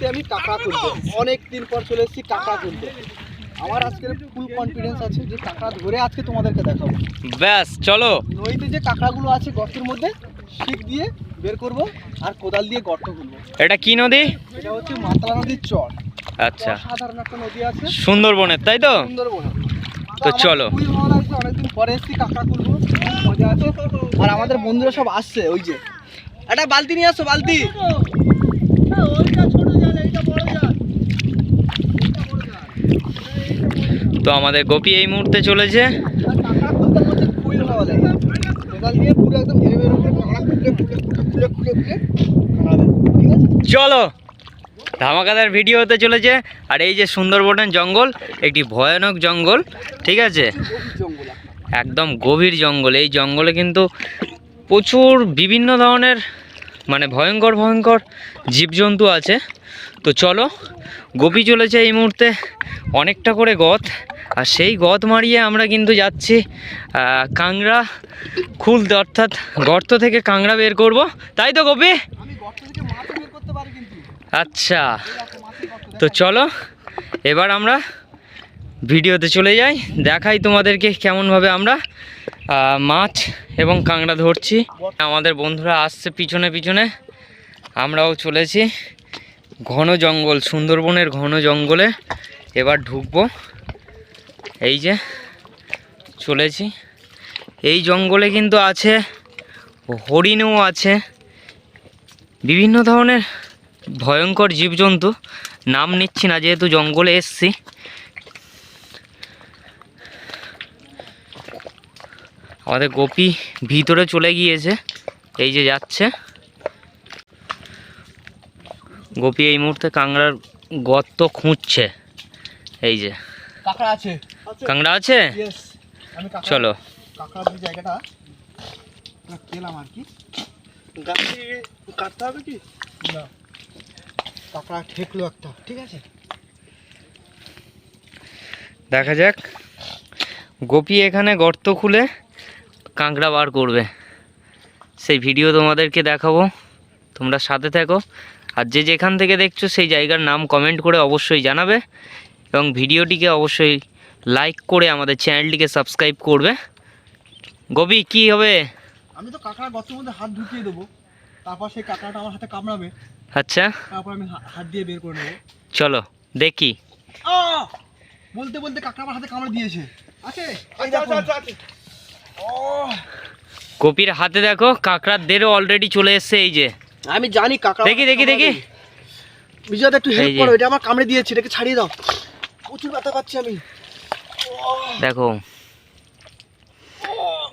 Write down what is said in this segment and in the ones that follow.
নদীতে আমি কাঁকড়া তুলতে অনেক দিন পর চলে এসেছি কাঁকড়া তুলতে। আমার আজকে ফুল কনফিডেন্স আছে যে কাঁকড়া ধরে আজকে তোমাদেরকে দেখাবো। ব্যাস চলো। নদীতে যে কাঁকড়াগুলো আছে গর্তের মধ্যে শিক দিয়ে বের করব আর কোদাল দিয়ে গর্ত খুলবো। এটা কি নদী? এটা হচ্ছে মাতলা নদীর চর। আচ্ছা। সাধারণ একটা নদী আছে। সুন্দরবনের তাই তো? সুন্দরবন তো চলো। অনেকদিন পরে এসেছি কাঁকড়া খুলবো মজা আছে। আর আমাদের বন্ধুরা সব আসছে ওই যে। একটা বালতি নিয়ে আসো বালতি। তো আমাদের গোপী এই মুহূর্তে চলেছে। চলো, ধামাকাদার ভিডিও হতে চলেছে। আর এই যে সুন্দরবনের জঙ্গল, একটি ভয়ানক জঙ্গল, ঠিক আছে। একদম গভীর জঙ্গল। এই জঙ্গলে কিন্তু প্রচুর বিভিন্ন ধরনের মানে ভয়ঙ্কর ভয়ঙ্কর জীবজন্তু আছে। তো চলো গোপী চলেছে এই মুহূর্তে। অনেকটা করে গত আর সেই গত মারিয়ে আমরা কিন্তু যাচ্ছি কাংড়া খুলতে। অর্থাৎ গর্ত থেকে কাংড়া বের করব। তাই তো গোপী? আচ্ছা তো চলো এবার আমরা ভিডিওতে চলে যাই দেখাই তোমাদেরকে কেমনভাবে আমরা মাছ এবং কাঁকড়া ধরছি। আমাদের বন্ধুরা আসছে পিছনে পিছনে। আমরাও চলেছি। ঘন জঙ্গল, সুন্দরবনের ঘন জঙ্গলে এবার ঢুকবো। এই যে চলেছি। এই জঙ্গলে কিন্তু আছে হরিণও আছে। বিভিন্ন ধরনের ভয়ঙ্কর জীবজন্তু, নাম নিচ্ছি না যেহেতু জঙ্গলে এসছি। আমাদের গোপী ভিতরে চলে গিয়েছে, এই যে যাচ্ছে। গোপী এই মুহূর্তে কাংড়ার গর্ত খুঁজছে। এই যে। কাঁকড়া আছে। চলো। জায়গাটা পেলাম আর কি। কাটতে হবে কি? না। কাঁকড়া ঠেকলো একটা ঠিক আছে? দেখা যাক। গোপী এখানে গর্ত খুলে কাঁকড়া বার করবে। সেই ভিডিও তোমাদেরকে দেখাবো। তোমরা সাথে থাকো। আর যে যেখান থেকে দেখছ সেই জায়গার নাম কমেন্ট করে অবশ্যই জানাবে এবং ভিডিওটিকে অবশ্যই লাইক করে আমাদের চ্যানেলটিকে সাবস্ক্রাইব করবে। গোপী কি হবে? আমি তো কাঁকড়া গর্তের মধ্যে হাত ঢুকিয়ে দেবো। তারপর সেই কাঁকড়াটা আমার হাতে কামড়াবে। আচ্ছা। তারপর আমি হাত দিয়ে বের করে নেব। চলো দেখি! বলতে বলতে কাঁকড়া আমার হাতে কামড়ে দিয়েছে। আছে? এই দেখো। ওহ! গোপীর হাতে দেখো কাঁকড়ার দেরও অলরেডি চলে এসছে এই যে। আমি জানি কাঁকড়া দেখি দেখি দেখি। বিজয়দা একটু হেল্প করো এটা আমার কামড়ে দিয়েছে এটাকে ছাড়িয়ে দাও। প্রচুর ব্যথা পাচ্ছি আমি। দেখো।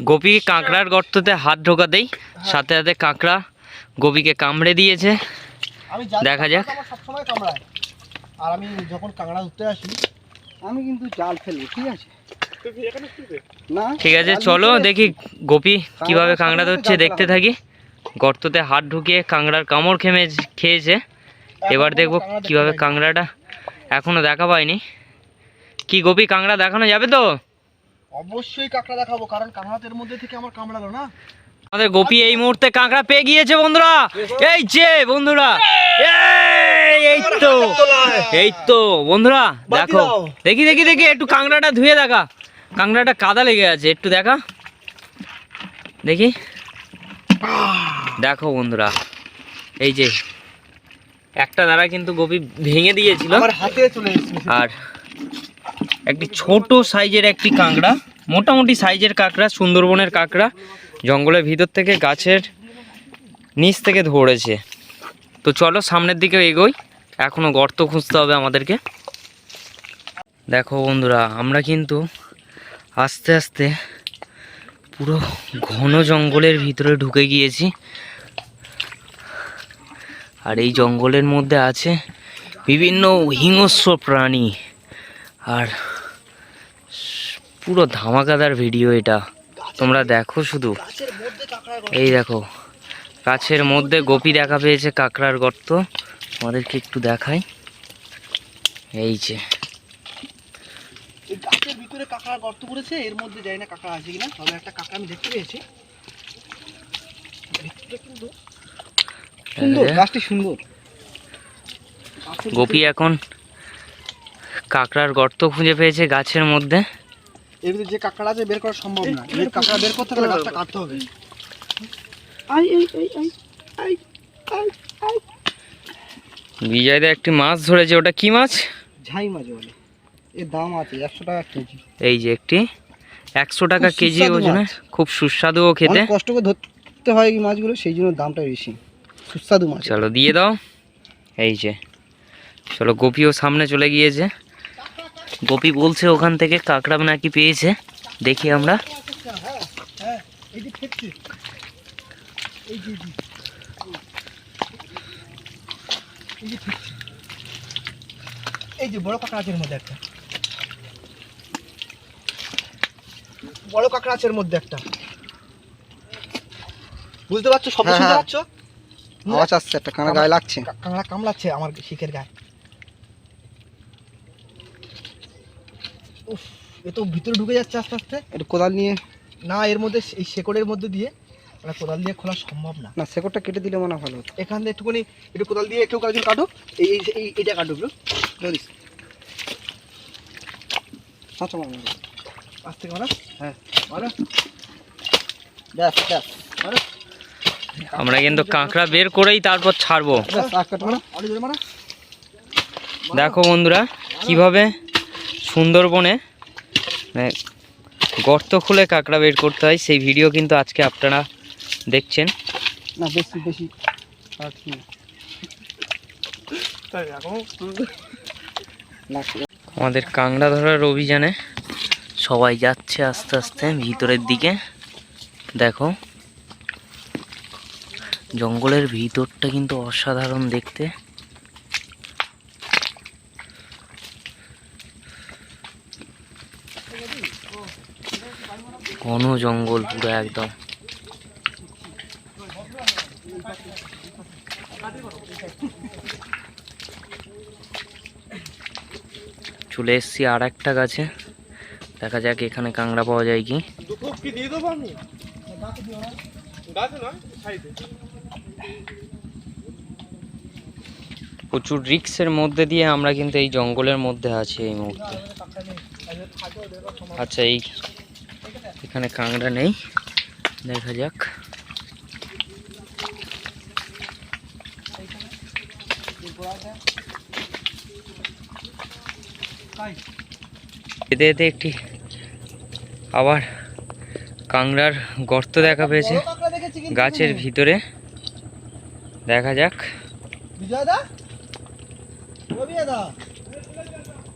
গোপী কাঁকড়ার গর্ততে হাত ঢোকা দেই সাথে সাথে কাঁকড়া গোপীকে কামড়ে দিয়েছে। দেখা যাক। সবসময় কামড়ায়। আর আমি যখন কাঁকড়া ধরতে আসি আমি কিন্তু জাল ফেলব ঠিক আছে? ঠিক আছে চলো দেখি গোপী কীভাবে কাঁকড়া ধরছে দেখতে থাকি। গর্ততে হাত ঢুকিয়ে কাঁকড়ার কামড় খেমে খেয়েছে। এবার দেখব কীভাবে কাঁকড়াটা এখনও দেখা পাইনি কি গোপি কাঁকড়া দেখানো যাবে তো? অবশ্যই কাঁকড়া দেখাবো কারণ কাঁকড়াতের মধ্যে থেকে আমার কামড়ালো না। আমাদের গোপী এই মুহূর্তে কাঁকড়া পেয়ে গিয়েছে বন্ধুরা। এই যে বন্ধুরা এই তো এই তো বন্ধুরা দেখো। দেখি দেখি দেখি একটু কাঁকড়াটা ধুয়ে দেখা। কাঁকড়াটা কাদা লেগে আছে একটু দেখা। দেখি। দেখো বন্ধুরা এই যে একটা দ্বারা কিন্তু গোপী ভেঙে দিয়েছিল। আর একটি ছোট সাইজের একটি কাঁকড়া মোটামুটি সাইজের কাঁকড়া সুন্দরবনের কাঁকড়া জঙ্গলের ভিতর থেকে গাছের নিচ থেকে ধরেছে। তো চলো সামনের দিকে এগোই এখনও গর্ত খুঁজতে হবে আমাদেরকে। দেখো বন্ধুরা আমরা কিন্তু আস্তে আস্তে পুরো ঘন জঙ্গলের ভিতরে ঢুকে গিয়েছি। আর এই জঙ্গলের মধ্যে আছে বিভিন্ন হিংস্র প্রাণী। আর পুরো ধামাকাদার ভিডিও এটা। তোমরা দেখো শুধু। এই দেখো, গাছের মধ্যে গোপী দেখা পেয়েছে কাঁকড়ার গর্ত। আমাদেরকে একটু দেখাই। এই যে। গর্ত করেছে এর মধ্যে না কাঁকড়া আছে কিনা, তবে একটা কাঁকড়া আমি দেখতে পেয়েছি। কিন্তু সুন্দর। গাছটি সুন্দর। গোপী এখন কাঁকড়ার গর্ত খুঁজে পেয়েছে গাছের মধ্যে। এর ভিতরে যে কাঁকড়া আছে বের করা সম্ভব না। এই কাঁকড়া বের করতে গেলে গাছটা কাটতে হবে। বিজয়দা একটি মাছ ধরেছে ওটা কি মাছ? ঝাই মাছ বলে। এর দাম আছে একশো টাকা কেজি। এই যে একটি একশো টাকা খুব কেজি সুস্বাদু ওজনে খুব সুস্বাদুও খেতে। কষ্ট করে ধরতে হয় এই মাছগুলো সেই জন্য দামটা বেশি। সুস্বাদু মাছ চলো দিয়ে দাও। এই যে চলো গোপীও সামনে চলে গিয়েছে। গোপী বলছে ওখান থেকে কাঁকড়া নাকি পেয়েছে? দেখি আমরা। হ্যাঁ এই যে বড় কাঁকড়া আছে মধ্যে একটা। বড় কাঁকড়া আছে মধ্যে একটা। বুঝতে পারছ? শব্দ শুনতে পাচ্ছ? আওয়াজ আসছে একটা কানা গায়ে লাগছে। কাঁকড়া কামড়াচ্ছে আমার শিখের গায়ে। উফ এ তো ভিতরে ঢুকে যাচ্ছে আস্তে আস্তে। একটু কোদাল নিয়ে। না এর মধ্যে এই শেকড়ের মধ্যে দিয়ে মানে কোদাল দিয়ে খোলা সম্ভব না। না শেকড়টা কেটে দিলে মনে ভালো হতো। এখান থেকে একটুখানি একটু কোদাল দিয়ে একটু কাজল কাটো এই এই- এটা কাটো একটু ধরিস আচ্ছা মামা। থেকে মারা হ্যাঁ। মারা। ব্যাস ব্যাস। আমরা কিন্তু কাঁকড়া বের করেই তারপর ছাড়বো। দেখো বন্ধুরা কীভাবে সুন্দরবনে মানে গর্ত খুলে কাঁকড়া বের করতে হয় সেই ভিডিও কিন্তু আজকে আপনারা দেখছেন। না বেশি বেশি। আমাদের কাঁকড়া ধরার অভিযানে সবাই যাচ্ছে আস্তে আস্তে ভিতরের দিকে। দেখো জঙ্গলের ভিতরটা কিন্তু অসাধারণ দেখতে। ঘন জঙ্গল পুরো একদম। চলে এসছি আর একটা গাছে। দেখা যাক এখানে কাঁকড়া পাওয়া যায় কি। দিয়ে দেবো আমি? গাছে নয় সাইডে প্রচুর রিক্সের মধ্যে দিয়ে আমরা কিন্তু এই জঙ্গলের মধ্যে আছি এই মুহূর্তে। আচ্ছা এই এখানে কাঁকড়া নেই। দেখা যাক। এতে এতে একটি আবার কাংড়ার গর্ত দেখা পেয়েছে গাছের ভিতরে। দেখা যাক। বিজয় দা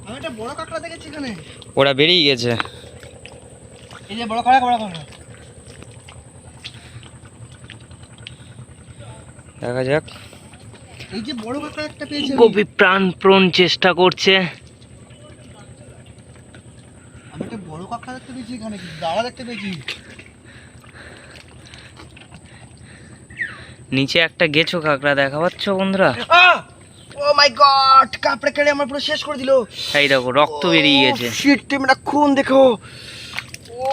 আমি একটা বড় কাঁকড়া দেখেছি এখানে। ওরা বেরিয়ে গেছে। এই যে বড় কাঁকড়া বড় কাঁকড়া। দেখা যাক। এই যে বড় কাঁকড়া একটা পেয়েছি। কবি প্রাণপ্রণ চেষ্টা করছে। আমি একটা বড় কাঁকড়া দেখতে পেয়েছি এখানে দাঁড়া দেখতে পেয়েছি। নিচে একটা গেছো কাঁকড়া দেখা পাচ্ছ বন্ধুরা ও মাই গড কাঁকড়া কেড়ে আমার পুরো শেষ করে দিল। এই দেখো রক্ত বেরিয়ে গেছে। শিট টিমটা খুন দেখো। ও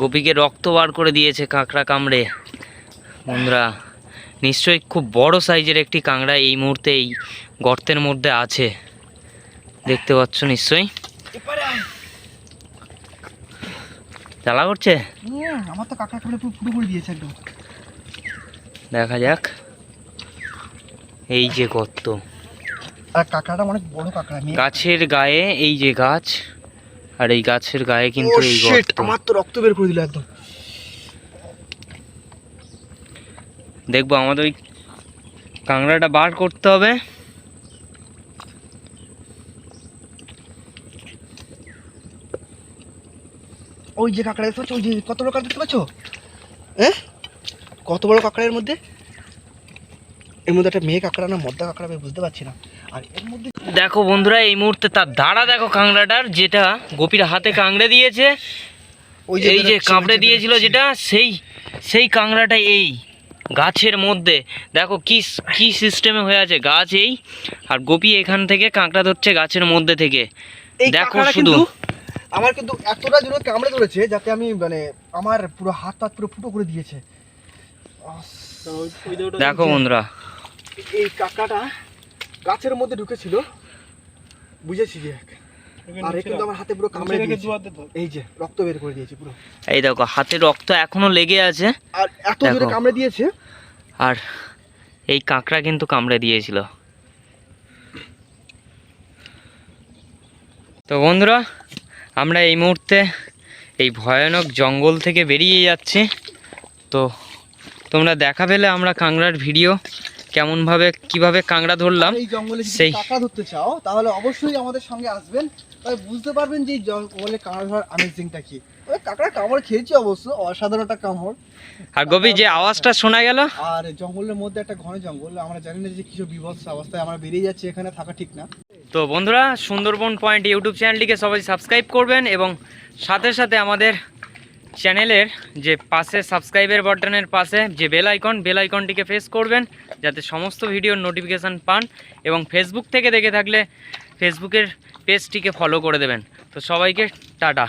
গোপীকে রক্ত বার করে দিয়েছে কাঁকড়া কামড়ে। বন্ধুরা নিশ্চয়ই খুব বড় সাইজের একটি কাঁকড়া এই মুহূর্তে এই গর্তের মধ্যে আছে। দেখতে পাচ্ছ নিশ্চয়ই? জ্বালা করছে? আমার তো কাঁকড়া কেড়ে পুরো করে দিয়েছে একদম। দেখা যাক। এই যে গর্ত। আর কাঁকড়াটা অনেক বড় কাঁকড়া মেয়ে। গাছের গায়ে এই যে গাছ আর এই গাছের গায়ে কিন্তু Oh এই গর্ত। আমার তো রক্ত বের করে দিল একদম। দেখব আমাদের ওই কাঁকড়াটা বার করতে হবে। ওই যে কাঁকড়া দেখতে পাচ্ছ? ওই যে কত বড় দেখতে পাচ্ছ? হ্যাঁ কত বড় কাঁকড়া এর মধ্যে? এর মধ্যে একটা মেয়ে কাঁকড়া না মদ্দা কাঁকড়া আমি বুঝতে পারছি না। আর এর মধ্যে দেখো বন্ধুরা এই মুহূর্তে তার দাঁড়া দেখো কাঁকড়াটার যেটা গোপীর হাতে কাঁকড়ে দিয়েছে। ওই এই যে ওই যে দিয়েছিল বেরোচ্ছে। যেটা সেই সেই কাঁকড়াটা এই গাছের মধ্যে। দেখো কি কি সিস্টেমে হয়ে আছে গাছ এই আর গোপী এখান থেকে কাঁকড়া ধরছে গাছের মধ্যে থেকে। দেখো শুধু। আমার কিন্তু এতটা জোরে কামড়ে ধরেছে যাতে আমি মানে আমার পুরো হাত টাত পুরো ফুটো করে দিয়েছে। দেখো বন্ধুরা। এই কাঁকড়াটা গাছের মধ্যে ঢুকেছিল। বুঝেছি যে আর কিন্তু আমার হাতে পুরো কামড়ে দিয়েছে। এই যে রক্ত বের করে দিয়েছে পুরো। এই দেখো হাতে রক্ত এখনও লেগে আছে। আর এত জোরে কামড়ে দিয়েছে। আর এই কাঁকড়া কিন্তু কামড়ে দিয়েছিল। তো বন্ধুরা আমরা এই মুহূর্তে এই ভয়ানক জঙ্গল থেকে বেরিয়ে যাচ্ছি। তো তোমরা দেখা পেলে আমরা কাঁকড়ার ভিডিও কেমনভাবে কীভাবে কাঁকড়া ধরলাম এই জঙ্গলে যদি সেই- কাঁকড়া ধরতে চাও তাহলে অবশ্যই আমাদের সঙ্গে আসবেন। তাহলে বুঝতে পারবেন যে এই জঙ্গলে কাঁকড়া ধরার আমেজিংটা কি। ওই কাঁকড়া কামড় খেয়েছি অবশ্য অসাধারণ একটা কামড়। আর গভীর যে আওয়াজটা শোনা গেল? আর জঙ্গলের মধ্যে একটা ঘন জঙ্গল আমরা জানি না যে কিছু বিভৎস অবস্থায় আমরা বেরিয়ে যাচ্ছি এখানে থাকা ঠিক না। তো বন্ধুরা সুন্দরবন পয়েন্ট ইউটিউব চ্যানেলটিকে সবাই সাবস্ক্রাইব করবেন এবং সাথে সাথে আমাদের চ্যানেলের যে পাশে সাবস্ক্রাইবের বাটনের পাশে যে বেল আইকন, বেল আইকনটিকে প্রেস করবেন যাতে সমস্ত ভিডিওর নোটিফিকেশান পান এবং ফেসবুক থেকে দেখে থাকলে ফেসবুকের পেজটিকে ফলো করে দেবেন। তো সবাইকে টাটা।